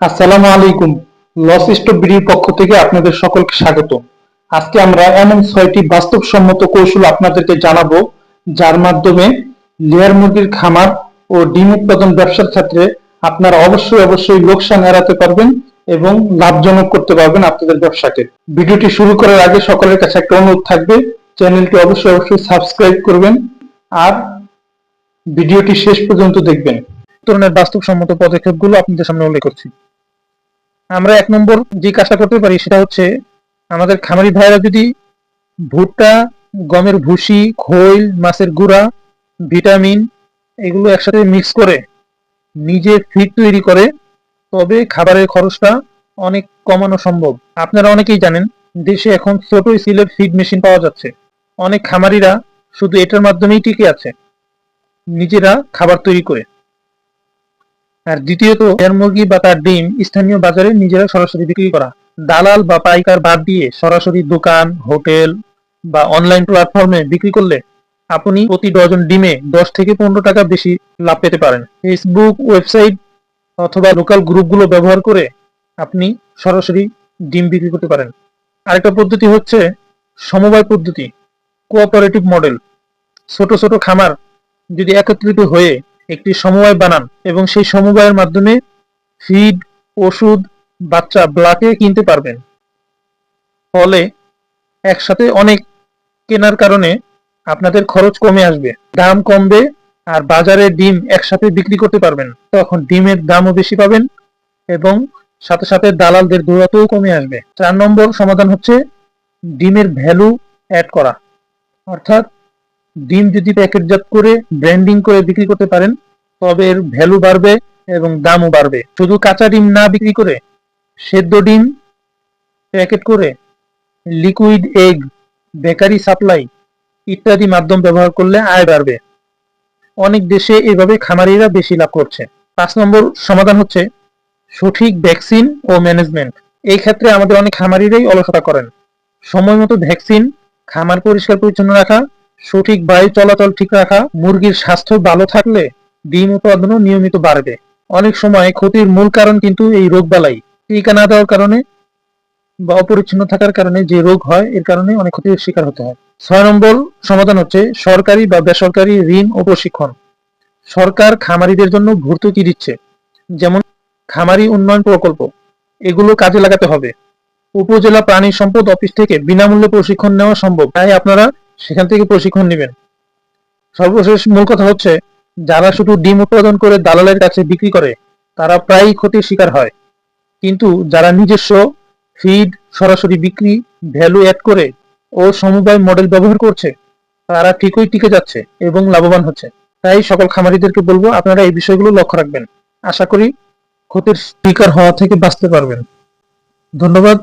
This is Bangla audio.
আসসালামু আলাইকুম। লস স্টপ পক্ষ থেকে আপনাদের সকলকে স্বাগত। আজকে আমরা এমন ছয়টি বাস্তবসম্মত কৌশল আপনাদেরকে জানাব, যার মাধ্যমে লেয়ার মুরগির খামার ও ডিম উৎপাদন ব্যবসার ক্ষেত্রে আপনারা অবশ্যই অবশ্যই লোকসান এড়াতে পারবেন এবং লাভজনক করতে পারবেন আপনাদের ব্যবসাকে। ভিডিওটি শুরু করার আগে সকলের কাছে একটা অনুরোধ থাকবে, চ্যানেলটি অবশ্যই অবশ্যই সাবস্ক্রাইব করবেন আর ভিডিওটি শেষ পর্যন্ত দেখবেন। ধরনের বাস্তবসম্মত পদক্ষেপগুলো আপনাদের সামনে উল্লেখ করছি। আমরা এক নম্বর যে কাজটা করতে পারি সেটা হচ্ছে আমাদের খামারি ভাইরা যদি ভুট্টা, গমের ভুসি, খৈল, মাছের গুঁড়া, ভিটামিন এগুলো একসাথে মিক্স করে নিজে ফিড তৈরি করে, তবে খাবারের খরচটা অনেক কমানো সম্ভব। আপনারা অনেকেই জানেন, দেশে এখন ছোট সিলের ফিড মেশিন পাওয়া যাচ্ছে। অনেক খামারিরা শুধু এটার মাধ্যমেই টিকে আছে, নিজেরা খাবার তৈরি করে। আর দ্বিতীয়ত, এর মুরগি বা তার ডিম স্থানীয় বাজারে নিজেরা সরাসরি বিক্রি করা। দালাল বা পাইকার বাদ দিয়ে সরাসরি দোকান, হোটেল বা অনলাইন প্ল্যাটফর্মে বিক্রি করলে আপনি প্রতি ডজন ডিমে দশ থেকে পনেরো টাকা বেশি লাভ পেতে পারেন। ফেসবুক ওয়েবসাইট অথবা লোকাল গ্রুপগুলো ব্যবহার করে আপনি সরাসরি ডিম বিক্রি করতে পারেন। আরেকটা পদ্ধতি হচ্ছে সমবায় পদ্ধতি কোঅপারেটিভ মডেল ছোট ছোট খামার যদি একত্রিত হয়ে একটি সমবায় বানান এবং সেই সমবায়ের মাধ্যমে ফিড ওষুধ, বাচ্চা ব্লাকে কিনতে পারবেন। ফলে একসাথে অনেক কেনার কারণে আপনাদের খরচ কমে আসবে। দাম কমবে আর বাজারে ডিম একসাথে বিক্রি করতে পারবেন। তখন ডিমের দামও বেশি পাবেন এবং সাথে সাথে দালালদের দৌড়াতেও কমে আসবে। চার নম্বর সমাধান হচ্ছে ডিমের ভ্যালু অ্যাড করা। অর্থাৎ ডিম যদি প্যাকেটজাত করে ব্র্যান্ডিং করে বিক্রি করতে পারেন, তবে এর ভ্যালু বাড়বে এবং দামও বাড়বে। শুধু কাঁচা ডিম না বিক্রি করে সেদ্ধ ডিম প্যাকেট করে লিকুইড এগ, বেকারি সাপ্লাই ইত্যাদি মাধ্যম ব্যবহার করলে আয় বাড়বে। অনেক দেশে এভাবে খামারিরা বেশি লাভ করছে। পাঁচ নম্বর সমাধান হচ্ছে সঠিক ভ্যাকসিন ও ম্যানেজমেন্ট। এই ক্ষেত্রে আমাদের অনেক খামারিরাই অলসতা করেন। সময় মতো ভ্যাকসিন, খামার পরিষ্কার পরিচ্ছন্ন রাখা সঠিক বায়ু চলাচল ঠিক রাখা, মুরগির স্বাস্থ্য ভালো থাকলে ডিম উৎপাদনও নিয়মিত বাড়বে। অনেক সময় ক্ষতির মূল কারণ কিন্তু এই রোগ বালাই। টিকা না দেওয়ার কারণে বা অপরিচ্ছন্ন থাকার কারণে যে রোগ হয়, এর কারণে অনেক ক্ষতির শিকার হতে হয়। ছয় নম্বর সমাধান হচ্ছে সরকারি বা বেসরকারি ঋণ ও প্রশিক্ষণ। সরকার খামারিদের জন্য ভর্তুকি দিচ্ছে। যেমন খামারি উন্নয়ন প্রকল্প, এগুলো কাজে লাগাতে হবে। উপজেলা প্রাণী সম্পদ অফিস থেকে বিনামূল্যে প্রশিক্ষণ নেওয়া সম্ভব। তাই আপনারা সেখান থেকে প্রশিক্ষণ নেবেন। সর্বশেষ মূল কথা হচ্ছে, যারা শুধু ডিম উৎপাদন করে দালালের কাছে বিক্রি করে, তারা প্রায়ই ক্ষতির শিকার হয়। কিন্তু যারা নিজস্ব ফিড সরাসরি বিক্রি ভ্যালু অ্যাড করে ও সমবায় মডেল ব্যবহার করছে, তারা ঠিকই টিকে যাচ্ছে এবং লাভবান হচ্ছে। তাই সকল খামারিদেরকে বলব, আপনারা এই বিষয়গুলো লক্ষ্য রাখবেন। আশা করি ক্ষতির শিকার হওয়া থেকে বাঁচতে পারবেন। ধন্যবাদ।